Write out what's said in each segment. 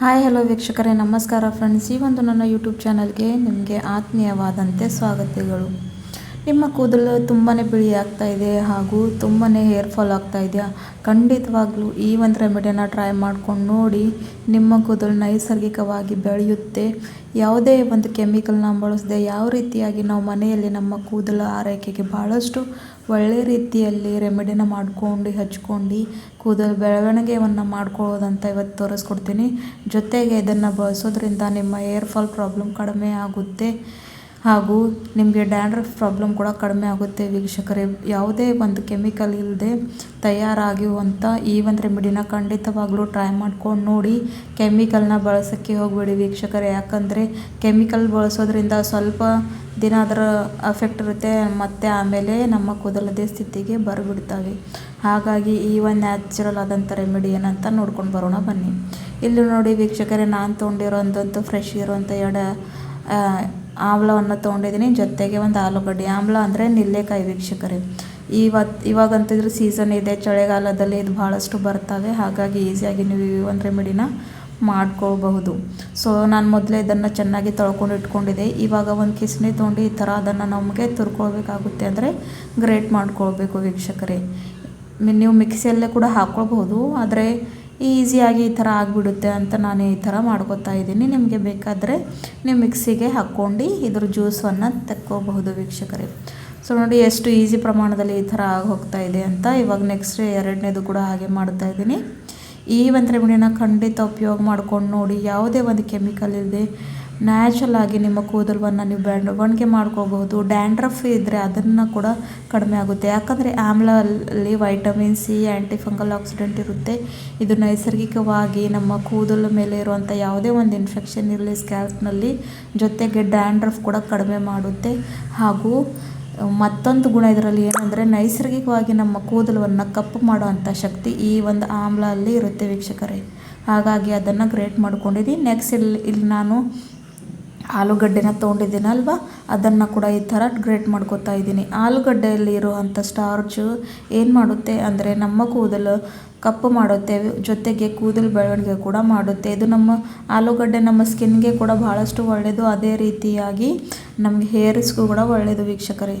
Hi hello ವೀಕ್ಷಕರೇ ನಮಸ್ಕಾರ friends ಈ ಒಂದು ನನ್ನ ಯೂಟ್ಯೂಬ್ ಚಾನಲ್ಗೆ ನಿಮಗೆ ಆತ್ಮೀಯವಾದಂತೆ ಸ್ವಾಗತಗಳು. ನಿಮ್ಮ ಕೂದಲು ತುಂಬಾ ಬಿಳಿ ಆಗ್ತಾ ಇದೆ ಹಾಗೂ ತುಂಬಾ ಹೇರ್ ಫಾಲ್ ಆಗ್ತಾ ಇದೆಯಾ ಖಂಡಿತವಾಗ್ಲೂ ಈ ಒಂದು ರೆಮಿಡಿಯನ್ನು ಟ್ರೈ ಮಾಡ್ಕೊಂಡು ನೋಡಿ ನಿಮ್ಮ ಕೂದಲು ನೈಸರ್ಗಿಕವಾಗಿ ಬೆಳೆಯುತ್ತೆ. ಯಾವುದೇ ಒಂದು ಕೆಮಿಕಲ್ನ ಬಳಸದೆ ಯಾವ ರೀತಿಯಾಗಿ ನಾವು ಮನೆಯಲ್ಲಿ ನಮ್ಮ ಕೂದಲು ಆರೈಕೆಗೆ ಭಾಳಷ್ಟು ಒಳ್ಳೆ ರೀತಿಯಲ್ಲಿ ರೆಮಿಡಿನ ಮಾಡ್ಕೊಂಡು ಹಚ್ಕೊಂಡು ಕೂದಲು ಬೆಳವಣಿಗೆಯನ್ನು ಮಾಡ್ಕೊಳ್ಳೋದಂತ ಇವತ್ತು ತೋರಿಸ್ಕೊಡ್ತೀನಿ. ಜೊತೆಗೆ ಇದನ್ನು ಬಳಸೋದ್ರಿಂದ ನಿಮ್ಮ ಹೇರ್ ಫಾಲ್ ಪ್ರಾಬ್ಲಮ್ ಕಡಿಮೆ ಆಗುತ್ತೆ. ಹಾಗೂ ನಿಮಗೆ ಡ್ಯಾಂಡ್ರಫ್ ಪ್ರಾಬ್ಲಮ್ ಕೂಡ ಕಡಿಮೆ ಆಗುತ್ತೆ ವೀಕ್ಷಕರೇ. ಯಾವುದೇ ಒಂದು ಕೆಮಿಕಲ್ ಇಲ್ಲದೆ ತಯಾರಾಗಿರುವಂಥ ಈ ಒಂದು ರೆಮಿಡಿನ ಖಂಡಿತವಾಗ್ಲೂ ಟ್ರೈ ಮಾಡ್ಕೊಂಡು ನೋಡಿ ಕೆಮಿಕಲ್ನ ಬಳಸೋಕ್ಕೆ ಹೋಗಬೇಡಿ ವೀಕ್ಷಕರೇ. ಯಾಕಂದರೆ ಕೆಮಿಕಲ್ ಬಳಸೋದ್ರಿಂದ ಸ್ವಲ್ಪ ದಿನ ಅದರ ಅಫೆಕ್ಟ್ ಇರುತ್ತೆ, ಮತ್ತು ಆಮೇಲೆ ನಮ್ಮ ಕೂದಲದೇ ಸ್ಥಿತಿಗೆ ಬರಬಿಡ್ತವೆ. ಹಾಗಾಗಿ ಈ ಒಂದು ನ್ಯಾಚುರಲ್ ಆದಂಥ ರೆಮಿಡಿ ಏನಂತ ನೋಡ್ಕೊಂಡು ಬರೋಣ ಬನ್ನಿ. ಇಲ್ಲಿ ನೋಡಿ ವೀಕ್ಷಕರೇ, ನಾನು ತೊಗೊಂಡಿರೋಂಥದ್ದು ಫ್ರೆಶ್ ಇರುವಂಥ ಎರಡು ಆಮ್ಲವನ್ನು ತೊಗೊಂಡಿದ್ದೀನಿ. ಜೊತೆಗೆ ಒಂದು ಆಲೂಗಡ್ಡೆ. ಆಮ್ಲ ಅಂದರೆ ನಿಲ್ಲೆಕಾಯಿ ವೀಕ್ಷಕರೇ. ಇವತ್ತು ಇವಾಗಂತಿದ್ರೆ ಸೀಸನ್ ಇದೆ. ಚಳಿಗಾಲದಲ್ಲಿ ಇದು ಭಾಳಷ್ಟು ಬರ್ತವೆ. ಹಾಗಾಗಿ ಈಸಿಯಾಗಿ ನೀವು ಈ ಒಂದು ರೆಮಿಡಿನ ಮಾಡ್ಕೋಬಹುದು. ಸೊ ನಾನು ಮೊದಲೇ ಇದನ್ನು ಚೆನ್ನಾಗಿ ತೊಳ್ಕೊಂಡು ಇಟ್ಕೊಂಡಿದ್ದೆ. ಇವಾಗ ಒಂದು ಕಿಸ್ನಿ ತೊಗೊಂಡು ಈ ಥರ ಅದನ್ನು ನಮಗೆ ತುರ್ಕೊಳ್ಬೇಕಾಗುತ್ತೆ ಅಂದರೆ ಗ್ರೇಟ್ ಮಾಡ್ಕೊಳ್ಬೇಕು ವೀಕ್ಷಕರೇ. ನೀವು ಮಿಕ್ಸಿಯಲ್ಲೇ ಕೂಡ ಹಾಕ್ಕೊಳ್ಬಹುದು ಆದರೆ ಈಸಿಯಾಗಿ ಈ ಥರ ಆಗಿಬಿಡುತ್ತೆ ಅಂತ ನಾನು ಈ ಥರ ಮಾಡ್ಕೋತಾ ಇದ್ದೀನಿ. ನಿಮಗೆ ಬೇಕಾದರೆ ನೀವು ಮಿಕ್ಸಿಗೆ ಹಾಕ್ಕೊಂಡು ಇದ್ರ ಜ್ಯೂಸನ್ನು ತೆಕ್ಕೋಬಹುದು ವೀಕ್ಷಕರೇ. ಸೊ ನೋಡಿ, ಎಷ್ಟು ಈಸಿ ಪ್ರಮಾಣದಲ್ಲಿ ಈ ಥರ ಆಗಿ ಹೋಗ್ತಾ ಇದೆ ಅಂತ ಇವಾಗ ನೆಕ್ಸ್ಟ್ ಎರಡನೇದು ಕೂಡ ಹಾಗೆ ಮಾಡ್ತಾ ಇದ್ದೀನಿ. ಈ ಒಂದು ರೆಮಿಡಿನ ಖಂಡಿತ ಉಪಯೋಗ ಮಾಡ್ಕೊಂಡು ನೋಡಿ, ಯಾವುದೇ ಒಂದು ಕೆಮಿಕಲ್ ಇಲ್ಲದೆ ನ್ಯಾಚುರಲ್ ಆಗಿ ನಿಮ್ಮ ಕೂದಲನ್ನು ನೀವು ಬೆಳವಣಿಗೆ ಮಾಡ್ಕೋಬಹುದು. ಡ್ಯಾಂಡ್ರಫ್ ಇದ್ದರೆ ಅದನ್ನು ಕೂಡ ಕಡಿಮೆ ಆಗುತ್ತೆ. ಯಾಕಂದರೆ ಆಮ್ಲಲ್ಲಿ ವೈಟಮಿನ್ ಸಿ ಆ್ಯಂಟಿ ಫಂಗಲ್ ಆಕ್ಸಿಡೆಂಟ್ ಇರುತ್ತೆ. ಇದು ನೈಸರ್ಗಿಕವಾಗಿ ನಮ್ಮ ಕೂದಲ ಮೇಲೆ ಇರುವಂಥ ಯಾವುದೇ ಒಂದು ಇನ್ಫೆಕ್ಷನ್ ಇರಲಿ ಸ್ಕ್ಯಾಲ್ಪ್ನಲ್ಲಿ ಜೊತೆಗೆ ಡ್ಯಾಂಡ್ರಫ್ ಕೂಡ ಕಡಿಮೆ ಮಾಡುತ್ತೆ. ಹಾಗೂ ಮತ್ತೊಂದು ಗುಣ ಇದರಲ್ಲಿ ಏನಂದರೆ ನೈಸರ್ಗಿಕವಾಗಿ ನಮ್ಮ ಕೂದಲವನ್ನು ಕಪ್ಪು ಮಾಡುವಂಥ ಶಕ್ತಿ ಈ ಒಂದು ಆಮ್ಲ ಅಲ್ಲಿ ಇರುತ್ತೆ ವೀಕ್ಷಕರೇ. ಹಾಗಾಗಿ ಅದನ್ನು ಗ್ರೇಟ್ ಮಾಡ್ಕೊಂಡಿದ್ದೀನಿ. ನೆಕ್ಸ್ಟ್ ಇಲ್ಲಿ ಇಲ್ಲಿ ನಾನು ಆಲೂಗಡ್ಡೆನ ತೊಗೊಂಡಿದ್ದೀನಲ್ವ? ಅದನ್ನು ಕೂಡ ಈ ಥರ ಗ್ರೇಟ್ ಮಾಡ್ಕೊತಾ ಇದ್ದೀನಿ. ಆಲೂಗಡ್ಡೆಯಲ್ಲಿ ಇರುವಂಥ ಸ್ಟಾರ್ಚು ಏನು ಮಾಡುತ್ತೆ ಅಂದರೆ ನಮ್ಮ ಕೂದಲು ಕಪ್ಪು ಮಾಡುತ್ತೆ, ಜೊತೆಗೆ ಕೂದಲು ಬೆಳವಣಿಗೆ ಕೂಡ ಮಾಡುತ್ತೆ. ಇದು ನಮ್ಮ ಆಲೂಗಡ್ಡೆ ನಮ್ಮ ಸ್ಕಿನ್ಗೆ ಕೂಡ ಭಾಳಷ್ಟು ಒಳ್ಳೆಯದು ಅದೇ ರೀತಿಯಾಗಿ ನಮಗೆ ಹೇರ್ಸ್ಗೂ ಕೂಡ ಒಳ್ಳೆಯದು ವೀಕ್ಷಕರೇ.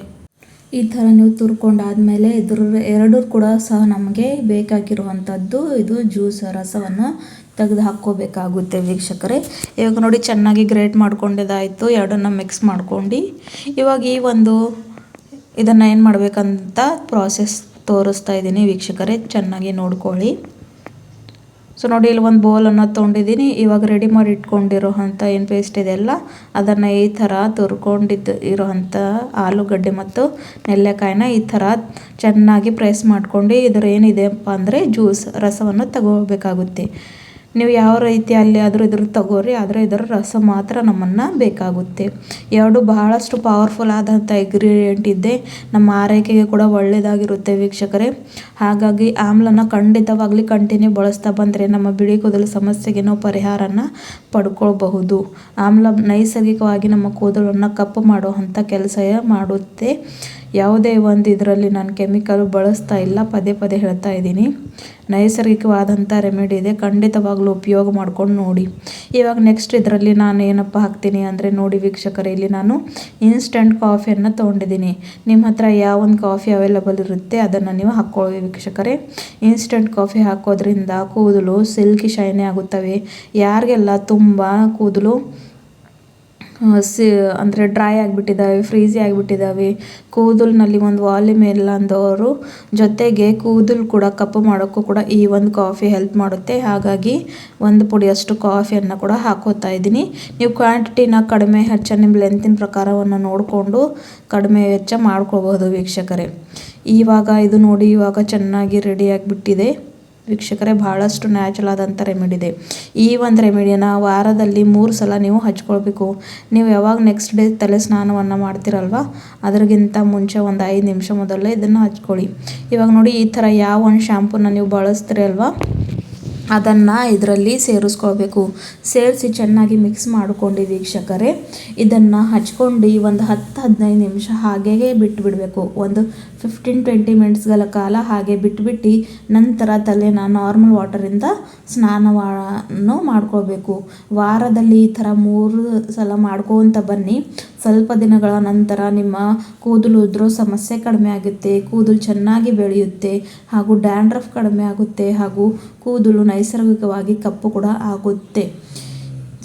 ಈ ಥರ ನೀವು ತುರ್ಕೊಂಡಾದಮೇಲೆ ಇದ್ರ ಎರಡೂ ಕೂಡ ಸಹ ನಮಗೆ ಬೇಕಾಗಿರುವಂಥದ್ದು. ಇದು ಜ್ಯೂಸ್ ರಸವನ್ನು ತೆಗೆದು ಹಾಕ್ಕೋಬೇಕಾಗುತ್ತೆ ವೀಕ್ಷಕರೇ. ಇವಾಗ ನೋಡಿ ಚೆನ್ನಾಗಿ ಗ್ರೇಟ್ ಮಾಡ್ಕೊಂಡಿದ್ದಾಯಿತು. ಎರಡನ್ನು ಮಿಕ್ಸ್ ಮಾಡ್ಕೊಂಡು ಇವಾಗ ಈ ಒಂದು ಇದನ್ನು ಏನು ಮಾಡಬೇಕಂತ ಪ್ರಾಸೆಸ್ ತೋರಿಸ್ತಾ ಇದ್ದೀನಿ ವೀಕ್ಷಕರೇ. ಚೆನ್ನಾಗಿ ನೋಡ್ಕೊಳ್ಳಿ. ಸೊ ನೋಡಿ ಇಲ್ಲಿ ಒಂದು ಬೌಲನ್ನು ತೊಗೊಂಡಿದ್ದೀನಿ. ಇವಾಗ ರೆಡಿ ಮಾಡಿ ಇಟ್ಕೊಂಡಿರೋ ಅಂಥ ಏನು ಪೇಸ್ಟ್ ಇದೆಲ್ಲ ಅದನ್ನು ಈ ಥರ ತುರ್ಕೊಂಡಿದ್ದು ಇರೋವಂಥ ಆಲೂಗಡ್ಡೆ ಮತ್ತು ನೆಲ್ಲೆಕಾಯಿನ ಈ ಥರ ಚೆನ್ನಾಗಿ ಪ್ರೆಸ್ ಮಾಡ್ಕೊಂಡು ಇದರ ಏನಿದೆಪ್ಪ ಅಂದರೆ ಜ್ಯೂಸ್ ರಸವನ್ನು ತಗೋಬೇಕಾಗುತ್ತೆ. ನೀವು ಯಾವ ರೀತಿ ಅಲ್ಲಿ ಆದರೂ ಇದ್ರ ತಗೋರಿ, ಆದರೆ ಇದರ ರಸ ಮಾತ್ರ ನಮ್ಮನ್ನು ಬೇಕಾಗುತ್ತೆ. ಎರಡು ಬಹಳಷ್ಟು ಪವರ್ಫುಲ್ ಆದಂಥ ಇಂಗ್ರೀಡಿಯೆಂಟ್ ಇದೆ. ನಮ್ಮ ಆರೈಕೆಗೆ ಕೂಡ ಒಳ್ಳೆಯದಾಗಿರುತ್ತೆ ವೀಕ್ಷಕರೇ. ಹಾಗಾಗಿ ಆಮ್ಲನ ಖಂಡಿತವಾಗ್ಲಿ ಕಂಟಿನ್ಯೂ ಬಳಸ್ತಾ ಬಂದರೆ ನಮ್ಮ ಬಿಳಿ ಕೂದಲು ಸಮಸ್ಯೆಗೆ ನಾವು ಪರಿಹಾರನ ಪಡ್ಕೊಳ್ಬಹುದು. ಆಮ್ಲ ನೈಸರ್ಗಿಕವಾಗಿ ನಮ್ಮ ಕೂದಲನ್ನು ಕಪ್ಪು ಮಾಡುವಂಥ ಕೆಲಸ ಮಾಡುತ್ತೆ. ಯಾವುದೇ ಒಂದು ಇದರಲ್ಲಿ ನಾನು ಕೆಮಿಕಲ್ ಬಳಸ್ತಾ ಇಲ್ಲ, ಪದೇ ಪದೇ ಹೇಳ್ತಾ ಇದ್ದೀನಿ. ನೈಸರ್ಗಿಕವಾದಂಥ ರೆಮಿಡಿ ಇದೆ, ಖಂಡಿತವಾಗ್ಲೂ ಉಪಯೋಗ ಮಾಡ್ಕೊಂಡು ನೋಡಿ. ಇವಾಗ ನೆಕ್ಸ್ಟ್ ಇದರಲ್ಲಿ ನಾನು ಏನಪ್ಪ ಹಾಕ್ತೀನಿ ಅಂದರೆ ನೋಡಿ ವೀಕ್ಷಕರೇ, ಇಲ್ಲಿ ನಾನು ಇನ್ಸ್ಟೆಂಟ್ ಕಾಫಿಯನ್ನು ತೊಗೊಂಡಿದ್ದೀನಿ. ನಿಮ್ಮ ಹತ್ರ ಯಾವೊಂದು ಕಾಫಿ ಅವೈಲಬಲ್ ಇರುತ್ತೆ ಅದನ್ನು ನೀವು ಹಾಕ್ಕೊಳ್ಳಿ ವೀಕ್ಷಕರೇ. ಇನ್ಸ್ಟಂಟ್ ಕಾಫಿ ಹಾಕೋದ್ರಿಂದ ಕೂದಲು ಸಿಲ್ಕಿ ಶೈನಿ ಆಗುತ್ತವೆ. ಯಾರಿಗೆಲ್ಲ ತುಂಬ ಕೂದಲು ಸಿ, ಅಂದರೆ ಡ್ರೈ ಆಗಿಬಿಟ್ಟಿದ್ದಾವೆ ಫ್ರೀಝಿ ಆಗಿಬಿಟ್ಟಿದ್ದಾವೆ ಕೂದಲಿನಲ್ಲಿ ಒಂದು ವಾಲ್ಯೂಮ್ ಇಲ್ಲ ಅಂದವರು ಜೊತೆಗೆ ಕೂದಲು ಕೂಡ, ಕಪ್ಪು ಮಾಡೋಕ್ಕೂ ಕೂಡ ಈ ಒಂದು ಕಾಫಿ ಹೆಲ್ಪ್ ಮಾಡುತ್ತೆ. ಹಾಗಾಗಿ ಒಂದು ಪುಡಿಯಷ್ಟು ಕಾಫಿಯನ್ನು ಕೂಡ ಹಾಕೋತಾ ಇದ್ದೀನಿ. ನೀವು ಕ್ವಾಂಟಿಟಿನ ಕಡಿಮೆ ಹೆಚ್ಚು ನಿಮ್ಮ ಲೆಂತಿನ ಪ್ರಕಾರವನ್ನು ನೋಡಿಕೊಂಡು ಕಡಿಮೆ ವೆಚ್ಚ ಮಾಡ್ಕೋಬಹುದು ವೀಕ್ಷಕರೇ. ಇವಾಗ ಇದು ನೋಡಿ, ಇವಾಗ ಚೆನ್ನಾಗಿ ರೆಡಿ ಆಗಿಬಿಟ್ಟಿದೆ. ವೀಕ್ಷಕರೇ ಭಾಳಷ್ಟು ನ್ಯಾಚುರಲ್ ಆದಂಥ ರೆಮಿಡಿ ಇದೆ. ಈ ಒಂದು ರೆಮಿಡಿಯನ್ನು ವಾರದಲ್ಲಿ ಮೂರು ಸಲ ನೀವು ಹಚ್ಕೊಳ್ಬೇಕು. ನೀವು ಯಾವಾಗ ನೆಕ್ಸ್ಟ್ ಡೇ ತಲೆ ಸ್ನಾನವನ್ನು ಮಾಡ್ತಿರಲ್ವ? ಅದ್ರಗಿಂತ ಮುಂಚೆ ಒಂದು ಐದು ನಿಮಿಷ ಮೊದಲೇ ಇದನ್ನು ಹಚ್ಕೊಳ್ಳಿ. ಇವಾಗ ನೋಡಿ, ಈ ಥರ ಯಾವ ಒಂದು ಶ್ಯಾಂಪೂನ ನೀವು ಬಳಸ್ತೀರಲ್ವ ಅದನ್ನು ಇದರಲ್ಲಿ ಸೇರಿಸ್ಕೊಳ್ಬೇಕು ಸೇರಿಸಿ ಚೆನ್ನಾಗಿ ಮಿಕ್ಸ್ ಮಾಡಿಕೊಂಡು ವೀಕ್ಷಕರೇ, ಇದನ್ನು ಹಚ್ಕೊಂಡು ಒಂದು ಹತ್ತು ಹದಿನೈದು ನಿಮಿಷ ಹಾಗೆಯೇ ಬಿಟ್ಟುಬಿಡಬೇಕು ಒಂದು ಫಿಫ್ಟೀನ್ ಟ್ವೆಂಟಿ ಮಿನಿಟ್ಸ್ಗಳ ಕಾಲ ಹಾಗೆ ಬಿಟ್ಬಿಟ್ಟು ನಂತರ ತಲೆನ ನಾರ್ಮಲ್ ವಾಟರಿಂದ ಸ್ನಾನವನ್ನು ಮಾಡ್ಕೊಳ್ಬೇಕು. ವಾರದಲ್ಲಿ ಈ ಥರ ಮೂರು ಸಲ ಮಾಡ್ಕೊತ ಬನ್ನಿ. ಸ್ವಲ್ಪ ದಿನಗಳ ನಂತರ ನಿಮ್ಮ ಕೂದಲು ಉದುರೋ ಸಮಸ್ಯೆ ಕಡಿಮೆ ಆಗುತ್ತೆ, ಕೂದಲು ಚೆನ್ನಾಗಿ ಬೆಳೆಯುತ್ತೆ ಹಾಗೂ ಡ್ಯಾಂಡ್ರಫ್ ಕಡಿಮೆ ಆಗುತ್ತೆ ಹಾಗೂ ಕೂದಲು ನೈಸರ್ಗಿಕವಾಗಿ ಕಪ್ಪು ಕೂಡ ಆಗುತ್ತೆ.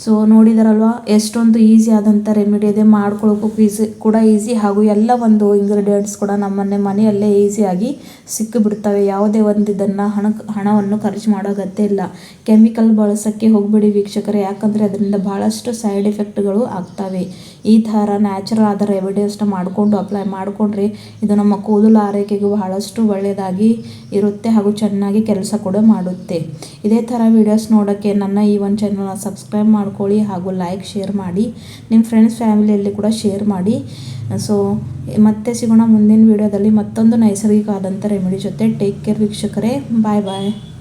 ಸೊ ನೋಡಿದಾರಲ್ವ? ಎಷ್ಟೊಂದು ಈಸಿ ಆದಂಥ ರೆಮಿಡಿ ಇದೆ. ಮಾಡ್ಕೊಳ್ಳೋಕ್ಕೂ ಈಸಿ ಕೂಡ ಈಸಿ ಹಾಗೂ ಎಲ್ಲ ಒಂದು ಇಂಗ್ರೀಡಿಯೆಂಟ್ಸ್ ಕೂಡ ನಮ್ಮನ್ನೇ ಮನೆಯಲ್ಲೇ ಈಸಿಯಾಗಿ ಸಿಕ್ಕಿಬಿಡ್ತವೆ. ಯಾವುದೇ ಒಂದು ಇದನ್ನು ಹಣ, ಹಣವನ್ನು ಖರ್ಚು ಮಾಡೋ ಅಗತ್ಯ ಇಲ್ಲ. ಕೆಮಿಕಲ್ ಬಳಸೋಕ್ಕೆ ಹೋಗಬೇಡಿ ವೀಕ್ಷಕರೇ. ಯಾಕಂದರೆ ಅದರಿಂದ ಭಾಳಷ್ಟು ಸೈಡ್ ಎಫೆಕ್ಟ್ಗಳು ಆಗ್ತವೆ. ಈ ಥರ ನ್ಯಾಚುರಲ್ ಆದ ರೆಮಿಡೀಸ್ನ ಮಾಡಿಕೊಂಡು ಅಪ್ಲೈ ಮಾಡಿಕೊಂಡ್ರೆ ಇದು ನಮ್ಮ ಕೂದಲು ಆರೈಕೆಗೆ ಬಹಳಷ್ಟು ಒಳ್ಳೆಯದಾಗಿ ಇರುತ್ತೆ ಹಾಗೂ ಚೆನ್ನಾಗಿ ಕೆಲಸ ಕೂಡ ಮಾಡುತ್ತೆ. ಇದೇ ಥರ ವೀಡಿಯೋಸ್ ನೋಡೋಕ್ಕೆ ನನ್ನ ಈ ಒಂದು ಚಾನಲ್ನ ಸಬ್ಸ್ಕ್ರೈಬ್ ಮಾಡ್ಕೊಳ್ಳಿ ಹಾಗೂ ಲೈಕ್ ಶೇರ್ ಮಾಡಿ. ನಿಮ್ಮ ಫ್ರೆಂಡ್ಸ್ ಫ್ಯಾಮಿಲಿಯಲ್ಲಿ ಕೂಡ ಶೇರ್ ಮಾಡಿ. ಸೊ ಮತ್ತೆ ಸಿಗೋಣ ಮುಂದಿನ ವೀಡಿಯೋದಲ್ಲಿ ಮತ್ತೊಂದು ನೈಸರ್ಗಿಕ ಆದಂಥ ರೆಮಿಡಿ ಜೊತೆ. ಟೇಕ್ ಕೇರ್ ವೀಕ್ಷಕರೇ. ಬಾಯ್ ಬಾಯ್